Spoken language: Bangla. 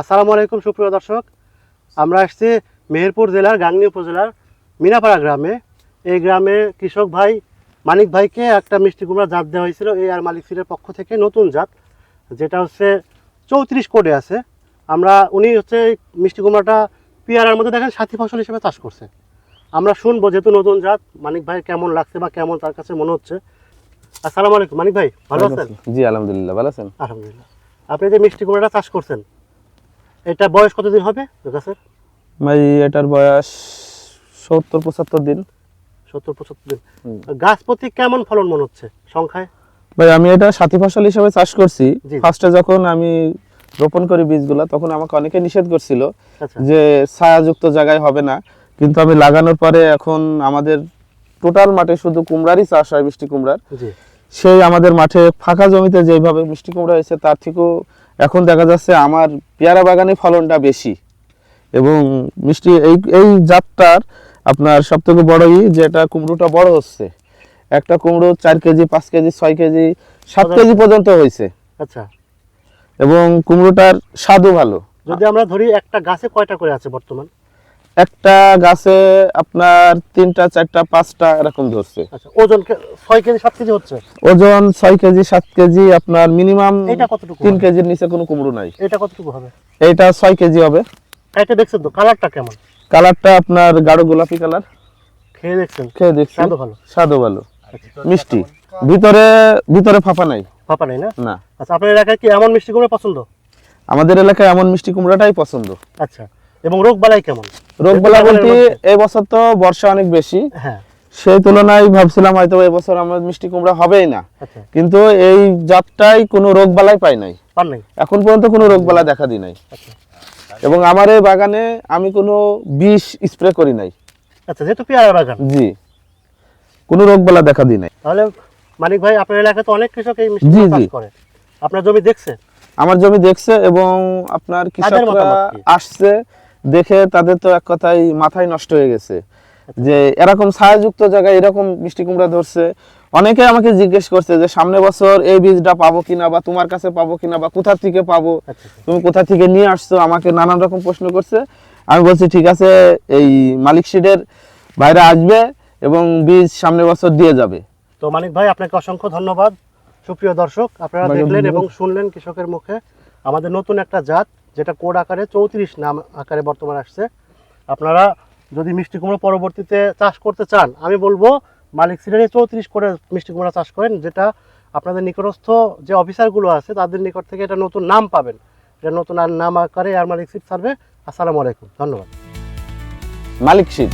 আসসালামু আলাইকুম সুপ্রিয় দর্শক। আমরা আসছি মেহেরপুর জেলার গাংনী উপজেলার মিনাপাড়া গ্রামে। এই গ্রামে কৃষক ভাই মানিক ভাইকে একটা মিষ্টি কুমড়া জাত দেওয়া হয়েছিল এই আর মালিক সিটের পক্ষ থেকে নতুন জাত যেটা হচ্ছে চৌত্রিশ কোডে আছে। আমরা উনি হচ্ছে এই মিষ্টি কুমড়াটা পিয়ারার মধ্যে দেখেন সাথী ফসল হিসেবে চাষ করছে। আমরা শুনব যেহেতু নতুন জাত মানিক ভাই কেমন লাগছে বা কেমন তার কাছে মনে হচ্ছে। আসসালামু আলাইকুম মানিক ভাই ভালো আছেন? জি আলহামদুলিল্লাহ ভালো আছেন। আলহামদুলিল্লাহ। আপনি যে মিষ্টি কুমড়াটা চাষ করছেন এটা বয়স কতদিন হবে গাছের ভাই এটার বয়স সত্তর পঁচাত্তর দিন। সত্তর পঁচাত্তর দিন। গাছ প্রতি কেমন ফলন মনে হচ্ছে সংখ্যায়? ভাই আমি এটা সাথী ফসল হিসেবে চাষ করছি। ফার্স্টে যখন আমি রোপণ করি বীজগুলা তখন আমাকে অনেকে নিষেধ করছিল আচ্ছা। যে ছায়াযুক্ত জায়গায় হবে না। কিন্তু আমি লাগানোর পরে এখন আমাদের টোটাল মাঠে শুধু কুমড়ারই চাষ হয় মিষ্টি কুমড়ার। সেই আমাদের মাঠে ফাঁকা জমিতে যেভাবে মিষ্টি কুমড়া হয়েছে তার থেকেও এখন দেখা যাচ্ছে আমার পেয়ারা বাগানে ফলনটা বেশি। এবং মিষ্টি এই এই জাতটার আপনার সব থেকে বড়ই যেটা কুমড়োটা বড় হচ্ছে একটা কুমড়ো চার কেজি পাঁচ কেজি ছয় কেজি সাত কেজি পর্যন্ত হয়েছে। আচ্ছা। এবং কুমড়োটার স্বাদও ভালো। যদি আমরা ধরি একটা গাছে কয়টা করে আছে বর্তমান? একটা গাছে আপনার তিনটা চারটা পাঁচটা এরকম ধরছে। আচ্ছা ওজন ছয় কেজি সাত কেজি হচ্ছে? ওজন ছয় কেজি সাত কেজি আপনার মিনিমাম এটা কতটুকু তিন কেজির নিচে কোনো কুমড়ো নাই। এটা কতটুকু হবে? এইটা ছয় কেজি হবে। এটা দেখছেন তো কালারটা কেমন? কালারটা আপনার গাঢ় গোলাপি কালার। খেয়ে দেখছেন? খেয়ে দেখছি। স্বাদও ভালো। স্বাদও ভালো। মিষ্টি। ভিতরে ভিতরে ফাঁপা নাই। পাপা নেই না? না। আচ্ছা আপনার এলাকায় কি এমন মিষ্টি কুমড়া পছন্দ? আমাদের এলাকায় এমন মিষ্টি কুমড়াটাই পছন্দ। আচ্ছা। এবং রোগ বালাই কেমন? রোগবালা বাগানের বলতে মধ্যে? এই বছর তো বর্ষা অনেক বেশি। হ্যাঁ। সেই তুলনায় ভাবছিলাম হয়তো এই বছর আমার মিষ্টি কুমড়া হবেই না। আচ্ছা। কিন্তু এই জাতটাই কোনো রোগবালাই পাই নাই। পার নাই? এখন পর্যন্ত কোনো রোগবালা দেখা দিই নাই। আচ্ছা। এবং আমার এই বাগানে আমি কোনো বিষ স্প্রে করি নাই। আচ্ছা যেহেতু পেয়ারা বাগান। জি। কোনো রোগবালা দেখা দিই নাই। তাহলে মানিক ভাই আপনার এলাকায় তো অনেক কৃষক এই মিষ্টি চাষ করে। আপনার জমি দেখছে? আমার জমি দেখছে এবং আপনার কৃষকরা আসছে। দেখে তাদের তো এক কথাই মাথায় নষ্ট হয়ে গেছে। যে এরকম ছায়াযুক্ত জায়গায় এরকম মিষ্টি কুমড়া ধরছে। অনেকে আমাকে জিজ্ঞেস করছে যে সামনে বছর এই বীজটা পাবো কিনা বা তোমার কাছে পাবো কিনা বা কোথা থেকে পাবো? আচ্ছা তুমি কোথা থেকে নিয়ে আসছো? আমাকে নানান রকম প্রশ্ন করছে। আমি বলছি ঠিক আছে এই মালিক সিডের বাইরে আসবে এবং বীজ সামনে বছর দিয়ে যাবে। তো মালিক ভাই আপনাকে অসংখ্য ধন্যবাদ। সুপ্রিয় দর্শক আপনারা দেখলেন এবং শুনলেন কৃষকের মুখে আমাদের নতুন একটা জাত। যেটা কোড আকারে চৌত্রিশ নাম আকারে বর্তমান আসছে। আপনারা যদি মিষ্টি কুমড়ো পরবর্তীতে চাষ করতে চান, আমি বলব মালিক সিডারে চৌত্রিশ করে মিষ্টি কুমড়া চাষ করেন, যেটা আপনাদের নিকটস্থ যে অফিসারগুলো আছে, তাদের নিকট থেকে এটা নতুন নাম পাবেন। এটা নতুন আর নাম আকারে আর মালিক সিড সার্ভে আসসালামু আলাইকুম, ধন্যবাদ। মালিক সিড।